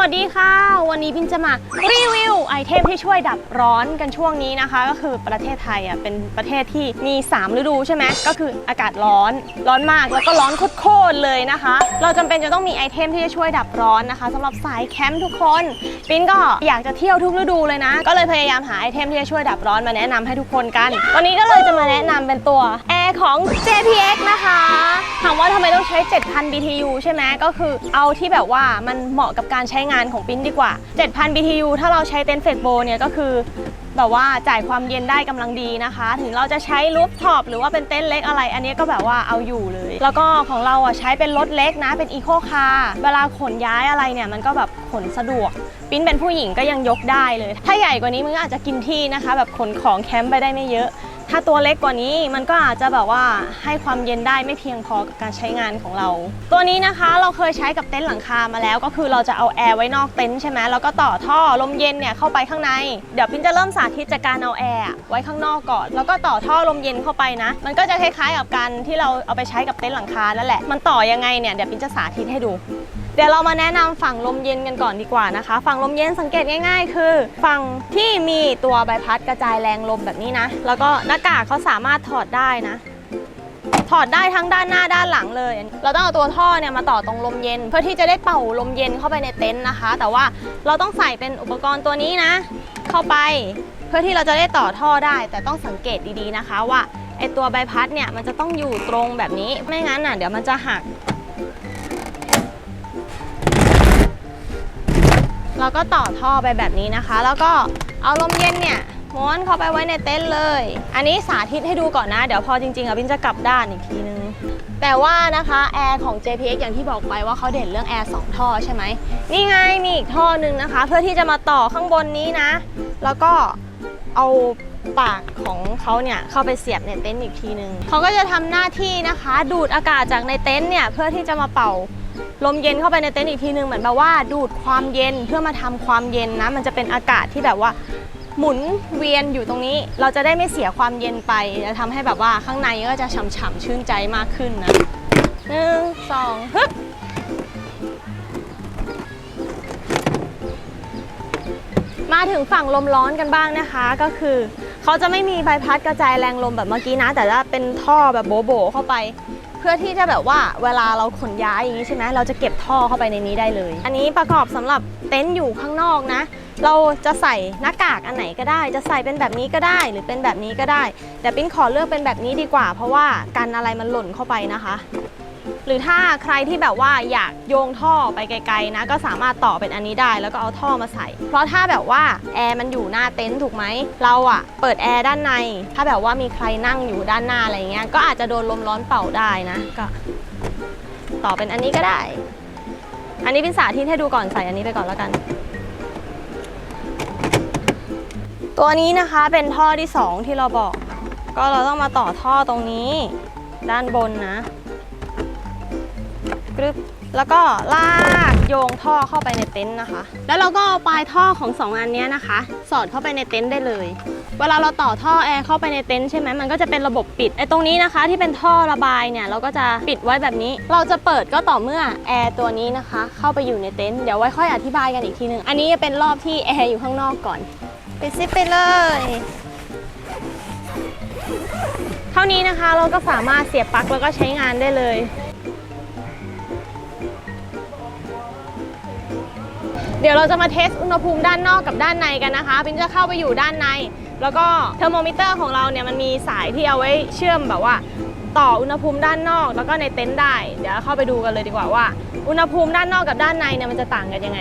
วัสดีค่ะ วันนี้พินจะมารีวิวไอเทมที่ช่วยดับร้อนกันช่วงนี้นะคะ ก็คือประเทศไทยอะเป็นประเทศที่มี 3 ฤดูใช่ไหมก็คืออากาศร้อนร้อนมากแล้วก็ร้อนโคตรเลยนะคะ เราจำเป็นจะต้องมีไอเทมที่จะช่วยดับร้อนนะคะสำหรับสายแคมป์ทุกคนปินก็อยากจะเที่ยวทุกฤดูเลยนะ ก็เลยพยายามหาไอเทมที่จะช่วยดับร้อนมาแนะนำให้ทุกคนกัน วันนี้ก็เลยจะมาแนะนำเป็นตัวแอร์ของ JPX นะคะถามว่าทำไมต้องใช้ 7,000 BTU ใช่ไหมก็คือเอาที่แบบว่ามันเหมาะกับการใช้งานของปิ้นดีกว่า 7,000 BTU ถ้าเราใช้เต็นท์เฟกโบเนี่ยก็คือแบบว่าจ่ายความเย็นได้กำลังดีนะคะ ถึงเราจะใช้รูฟท็อปหรือว่าเป็นเต็นท์เล็กอะไร อันนี้ก็แบบว่าเอาอยู่เลย แล้วก็ของเราอะใช้เป็นรถเล็กนะ เป็นอีโคคาร์เวลาขนย้ายอะไรเนี่ย มันก็แบบขนสะดวก ปิ้นเป็นผู้หญิงก็ยังยกได้เลย ถ้าใหญ่กว่านี้มันก็อาจจะกินที่นะคะ แบบขนของแคมป์ไปได้ไม่เยอะ ถ้าตัวเล็กกว่านี้มันก็อาจจะแบบว่าให้ความเย็นได้ไม่เพียงพอกับการใช้งานของเรา ตัวนี้นะคะเราเคยใช้กับเต็นท์หลังคามาแล้ว ก็คือเราจะเอาแอร์ไว้นอกเต็นท์ใช่ไหมแล้วก็ต่อท่อลมเย็นเนี่ยเข้าไปข้างใน เดี๋ยวปิ้นจะเริ่มสาธิตจากการเอาแอร์ไว้ข้างนอกก่อน แล้วก็ต่อท่อลมเย็นเข้าไปนะ มันก็จะคล้ายๆกับการที่เราเอาไปใช้กับเต็นท์หลังคานั่นแหละ มันต่อยังไงเนี่ยเดี๋ยวปิ้นจะสาธิตให้ดู เดี๋ยวเรามาแนะนำฝั่งลมเย็นกันก่อนดีกว่านะคะ ฝั่งลมเย็นสังเกตง่าย ๆ คือ ฝั่งที่มีตัวใบพัดกระจายแรงลมแบบนี้นะ แล้วก็หน้ากากเขาสามารถถอดได้นะ ถอดได้ทั้งด้านหน้าด้านหลังเลย เราต้องเอาตัวท่อเนี่ยมาต่อตรงลมเย็น เพื่อที่จะได้เป่าลมเย็นเข้าไปในเต็นท์นะคะ แต่ว่าเราต้องใส่เป็นอุปกรณ์ตัวนี้นะ เข้าไปเพื่อที่เราจะได้ต่อท่อได้ แต่ต้องสังเกตดีๆนะคะว่าไอตัวใบพัดเนี่ยมันจะต้องอยู่ตรงแบบนี้ไม่งั้นน่ะเดี๋ยวมันจะหัก เราก็ต่อท่อไปแบบนี้นะคะ แล้วก็เอาลมเย็นเนี่ยม้วนเข้าไปไว้ในเต็นท์เลย อันนี้สาธิตให้ดูก่อนนะ เดี๋ยวพอจริงๆอะบินจะกลับด้านอีกทีนึง แต่ว่านะคะแอร์ของ JPX อย่างที่บอกไปว่าเขาเด่นเรื่องแอร์2ท่อใช่ไหม นี่ไงมีอีกท่อหนึ่งนะคะ เพื่อที่จะมาต่อข้างบนนี้นะ แล้วก็เอาปากของเขาเนี่ยเข้าไปเสียบในเต็นท์อีกทีนึง เขาก็จะทำหน้าที่นะคะ ดูดอากาศจากในเต็นท์เนี่ยเพื่อที่จะมาเป่า ลมเย็นเข้าไปในเต็นท์อีกทีนึงเหมือนแบบว่าดูดความเย็นเพื่อมาทำความเย็นนะ มันจะเป็นอากาศที่แบบว่าหมุนเวียนอยู่ตรงนี้ เราจะได้ไม่เสียความเย็นไปจะทำให้แบบว่าข้างในก็จะฉ่ำๆชื่นใจมากขึ้นนะหนึ่งสองฮึบมาถึงฝั่งลมร้อนกันบ้างนะคะ ก็คือ เขาจะไม่มีใบพัดกระจายแรงลมแบบเมื่อกี้นะ แต่ว่าเป็นท่อแบบโบ๋ๆเข้าไป พื่อที่จะแบบว่าเวลาเราขนย้ายอย่างนี้ใช่ไหมเราจะเก็บท่อเข้าไปในนี้ได้เลย อันนี้ประกอบสำหรับเต็นท์อยู่ข้างนอกนะ เราจะใส่หน้ากากอันไหนก็ได้ จะใส่เป็นแบบนี้ก็ได้ หรือเป็นแบบนี้ก็ได้ แต่ปิ้นขอเลือกเป็นแบบนี้ดีกว่า เพราะว่ากันอะไรมันหล่นเข้าไปนะคะ หรือถ้าใครที่แบบว่าอยากโยงท่อไปไกลๆนะ ก็สามารถต่อเป็นอันนี้ได้ แล้วก็เอาท่อมาใส่ เพราะถ้าแบบว่าแอร์มันอยู่หน้าเต็นท์ถูกไหมเราอะเปิดแอร์ด้านใน ถ้าแบบว่ามีใครนั่งอยู่ด้านหน้าอะไรเงี้ยก็อาจจะโดนลมร้อนเป่าได้นะก็ต่อเป็นอันนี้ก็ได้ อันนี้เป็นสาธิตให้ดูก่อนใส่อันนี้ไปก่อนแล้วกัน ตัวนี้นะคะเป็นท่อที่ 2 ที่เราบอก ก็เราต้องมาต่อท่อตรงนี้ ด้านบนนะ รึบแล้วก็ลากโยงท่อเข้าไปในเต็นท์นะคะ แล้วเราก็เอาปลายท่อของ 2 อันเนี้ยนะคะ สอดเข้าไปในเต็นท์ได้เลย เวลาเราต่อท่อแอร์เข้าไปในเต็นท์ใช่ไหมมันก็จะเป็นระบบปิดไอ้ตรงนี้นะคะ ที่เป็นท่อระบายเนี่ยเราก็จะปิดไว้แบบนี้ เราจะเปิดก็ต่อเมื่อแอร์ตัวนี้นะคะ เข้าไปอยู่ในเต็นท์เดี๋ยวไว้ค่อยอธิบายกันอีกทีนึงอันนี้จะเป็นรอบที่แอร์อยู่ข้างนอกก่อนปิดซิปไปเลยเท่านี้นะคะเราก็สามารถเสียบปลั๊กแล้วก็ใช้งานได้เลย เดี๋ยวเราจะมาเทสอุณหภูมิด้านนอกกับด้านในกันนะคะพินจะเข้าไปอยู่ด้านใน แล้วก็เทอร์โมมิเตอร์ของเราเนี่ยมันมีสายที่เอาไว้เชื่อมแบบว่า ต่ออุณหภูมิด้านนอก แล้วก็ในเต็นท์ได้ เดี๋ยวเข้าไปดูกันเลยดีกว่าว่า อุณหภูมิด้านนอกกับด้านในเนี่ยมันจะต่างกันยังไง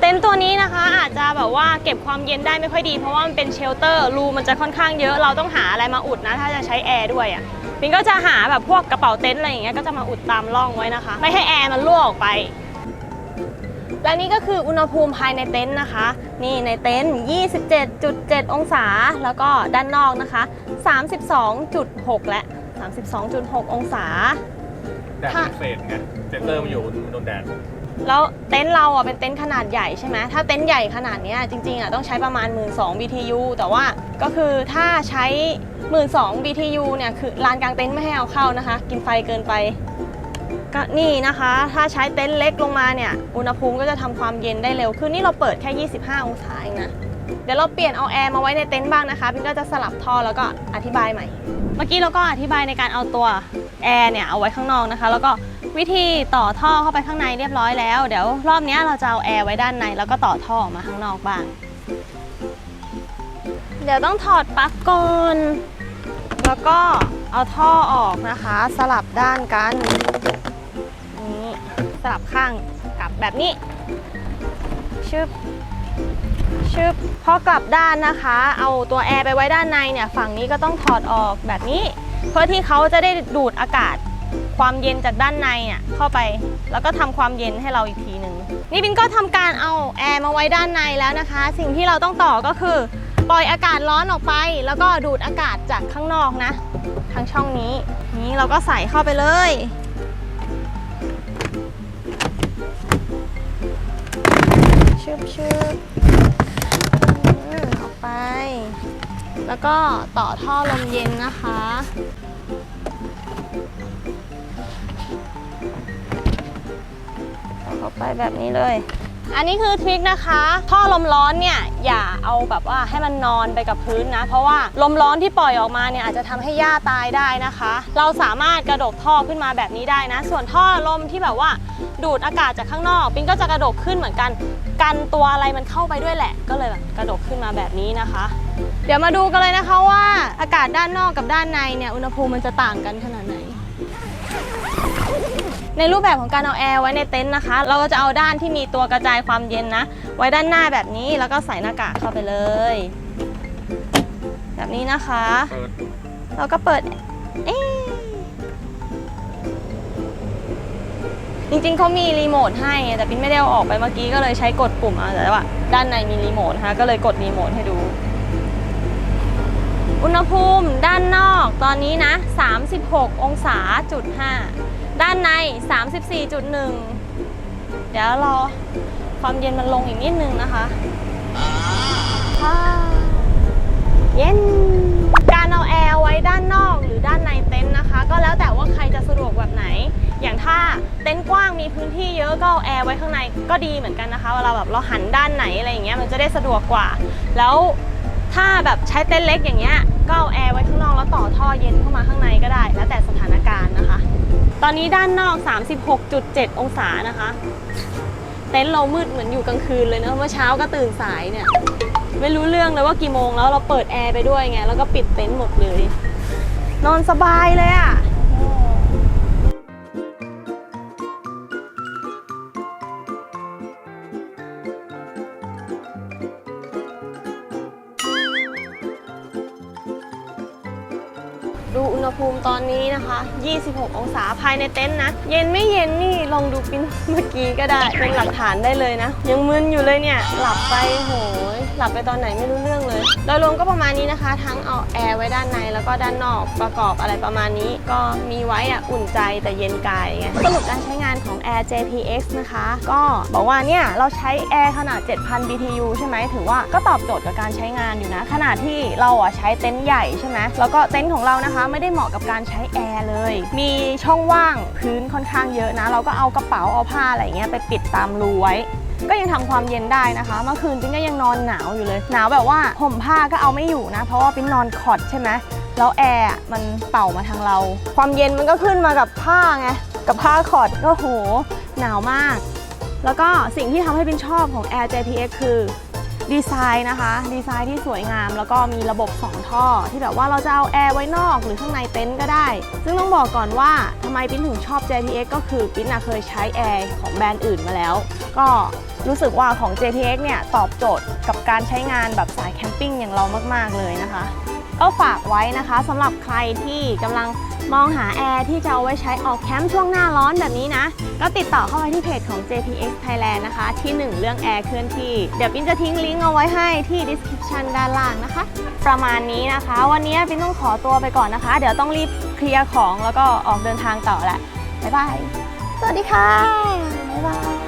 เต็นท์ตัวนี้นะคะ อาจจะแบบว่าเก็บความเย็นได้ไม่ค่อยดีเพราะว่ามันเป็นเชลเตอร์รูมันจะค่อนข้างเยอะเราต้องหาอะไรมาอุดนะถ้าจะใช้แอร์ด้วยอะมินก็จะหาแบบพวกกระเป๋าเต็นท์อะไรอย่างเงี้ยก็จะมาอุดตามร่องไว้นะคะ ไม่ให้แอร์มันรั่วออกไป และนี่ก็คืออุณหภูมิภายในเต็นท์นะคะ นี่ในเต็นท์ 27.7 องศา แล้วก็ด้านนอกนะคะ 32.6 และ 32.6 องศา แดดมันเฟดไงเซนเตอร์มันอยู่มันโดนแดด แล้วเต็นท์เราอะเป็นเต็นท์ขนาดใหญ่ใช่ไหมถ้าเต็นท์ใหญ่ขนาดเนี้ยจริงๆอะต้องใช้ประมาณ 1 2 0 0 BTU แต่ว่าก็คือถ้าใช้ 1 2 0 0 BTU เนี่ยคือลานกลางเต็นท์ไม่ให้เอาเข้านะคะ กินไฟเกินไป ก็นี่นะคะ ถ้าใช้เต็นท์เล็กลงมาเนี่ยอุณหภูมิก็จะทำความเย็นได้เร็วขึ้นนี่เราเปิดแค่ 25 องศาเองนะเดี๋ยวเราเปลี่ยนเอาแอร์มาไว้ในเต็นท์บ้างนะคะพินก็จะสลับท่อแล้วก็อธิบายใหม่ เมื่อกี้เราก็อธิบายในการเอาตัวแอร์เนี่ยเอาไว้ข้างนอกนะคะ แล้วก็วิธีต่อท่อเข้าไปข้างในเรียบร้อยแล้ว เดี๋ยวรอบนี้เราจะเอาแอร์ไว้ด้านใน แล้วก็ต่อท่อออกมาข้างนอกบ้าง เดี๋ยวต้องถอดปลั๊กก่อนแล้วก็เอาท่อออกนะคะ สลับด้านกัน สลับข้างกลับแบบนี้ชึบชึบพอกลับด้านนะคะ เอาตัวแอร์ไปไว้ด้านในเนี่ยฝั่งนี้ก็ต้องถอดออกแบบนี้ เพื่อที่เขาจะได้ดูดอากาศความเย็นจากด้านในอะเข้าไป แล้วก็ทำความเย็นให้เราอีกทีหนึ่งนี่บินก็ทำการเอาแอร์มาไว้ด้านในแล้วนะคะ สิ่งที่เราต้องต่อก็คือ ปล่อยอากาศร้อนออกไป แล้วก็ดูดอากาศจากข้างนอกนะทางช่องนี้ นี้เราก็ใส่เข้าไปเลย ชึบชึบอืมออกไป แล้วก็ต่อท่อลมเย็นนะคะ ต่อเข้าไปแบบนี้เลย อันนี้คือทริคนะคะ ท่อลมร้อนเนี่ยอย่าเอาแบบว่าให้มันนอนไปกับพื้นนะ เพราะว่าลมร้อนที่ปล่อยออกมาเนี่ยอาจจะทำให้หญ้าตายได้นะคะ เราสามารถกระดกท่อขึ้นมาแบบนี้ได้นะ ส่วนท่อลมที่แบบว่าดูดอากาศจากข้างนอกปินก็จะกระดกขึ้นเหมือนกัน กันตัวอะไรมันเข้าไปด้วยแหละ ก็เลยแบบกระดกขึ้นมาแบบนี้นะคะ เดี๋ยวมาดูกันเลยนะคะว่าอากาศด้านนอกกับด้านในเนี่ยอุณหภูมิมันจะต่างกันขนาดไหน ในรูปแบบของการเอาแอร์ไว้ในเต็นท์นะคะ เราก็จะเอาด้านที่มีตัวกระจายความเย็นนะ ไว้ด้านหน้าแบบนี้แล้วก็ใส่หน้ากากเข้าไปเลย แบบนี้นะคะ เราก็เปิดเอ๊จริงๆเขามีรีโมทให้ แต่ปิ้นไม่ได้เอาออกไปเมื่อกี้ก็เลยใช้กดปุ่มเอาแต่ว่า ด้านในมีรีโมทนะคะก็เลยกดรีโมทให้ดู อุณหภูมิด้านนอกตอนนี้นะ 36 องศาจุด5 ด้านใน 34.1 เดี๋ยวรอความเย็นมันลงอีกนิดนึงนะคะอ่าเย็น การเอาแอร์ไว้ด้านนอกหรือด้านในเต็นท์นะคะ ก็แล้วแต่ว่าใครจะสะดวกแบบไหน อย่างถ้าเต็นท์กว้างมีพื้นที่เยอะก็เอาแอร์ไว้ข้างในก็ดีเหมือนกันนะคะเวลาแบบเราหันด้านไหนอะไรอย่างเงี้ยมันจะได้สะดวกกว่า แล้วถ้าแบบใช้เต็นท์เล็กอย่างเงี้ยก็เอาแอร์ไว้ข้างนอกแล้วต่อท่อเย็นเข้ามาข้างในก็ได้ แล้วแต่สถานการณ์นะคะ ตอนนี้ด้านนอก 36.7 องศานะคะ เต็นท์เรามืดเหมือนอยู่กลางคืนเลยนะเมื่อเช้าก็ตื่นสายเนี่ย ไม่รู้เรื่องเลยว่ากี่โมงแล้วเราเปิดแอร์ไปด้วยไง แล้วก็ปิดเต็นท์หมดเลย นอนสบายเลยอะ่ะ ตอนนี้นะคะ 26 องศาภายในเต็นท์นะ เย็นไม่เย็นนี่ลองดูปินเมื่อกี้ก็ได้ เป็นหลักฐานได้เลยนะ ยังมึนอยู่เลยเนี่ย หลับไปโหย หลับไปตอนไหนไม่รู้เรื่องเลย โดยรวมก็ประมาณนี้นะคะ ทั้งเอาแอร์ไว้ด้านในแล้วก็ด้านนอกประกอบอะไรประมาณนี้ ก็มีไว้อะอุ่นใจแต่เย็นกายไงสรุปการใช้งานของ Air JPX นะคะ ก็บอกว่าเนี่ยเราใช้แอร์ขนาด 7,000 BTU ใช่ไหมถือว่าก็ตอบโจทย์กับการใช้งานอยู่นะ ขนาดที่เราอะใช้เต็นท์ใหญ่ใช่ไหมแล้วก็เต็นท์ของเรานะคะไม่ได้เหมาะกับการใช้แอร์เลย มีช่องว่างพื้นค่อนข้างเยอะนะ เราก็เอากระเป๋าเอาผ้าอะไรเงี้ยไปปิดตามรูไว้ ก็ยังทำความเย็นได้นะคะ เมื่อคืนปิ้นก็ยังนอนหนาวอยู่เลย หนาวแบบว่าห่มผ้าก็เอาไม่อยู่นะ เพราะว่าปิ้นนอนคอดใช่ไหมแล้วแอร์มันเป่ามาทางเรา ความเย็นมันก็ขึ้นมากับผ้าไง กับผ้าคอดก็โห หนาวมาก แล้วก็สิ่งที่ทำให้ปิ้นชอบของ Air JPX คือ ดีไซน์นะคะ ดีไซน์ที่สวยงาม แล้วก็มีระบบ 2 ท่อ ที่แบบว่าเราจะเอาแอร์ไว้นอกหรือข้างในเต็นท์ก็ได้ ซึ่งต้องบอกก่อนว่าทำไมปิ้นถึงชอบ JPX ก็คือปิ้นเคยใช้แอร์ของแบรนด์อื่นมาแล้ว ก็รู้สึกว่าของ JPX เนี่ยตอบโจทย์กับการใช้งานแบบสายแคมปิ้งอย่างเรามาก ๆ เลยนะคะ ก็ฝากไว้นะคะสำหรับใครที่กำลังมองหาแอร์ที่จะเอาไว้ใช้ออกแคมป์ช่วงหน้าร้อนแบบนี้นะ ก็ติดต่อเข้าไปที่เพจของ JPX Thailand นะคะ ที่ 1 เรื่องแอร์เคลื่อนที่ เดี๋ยวปินจะทิ้งลิงก์เอาไว้ให้ที่ description ด้านล่างนะคะ ประมาณนี้นะคะ วันนี้ปินต้องขอตัวไปก่อนนะคะ เดี๋ยวต้องรีบเคลียร์ของแล้วก็ออกเดินทางต่อแหละบ๊ายบาย สวัสดีค่ะบ๊ายบาย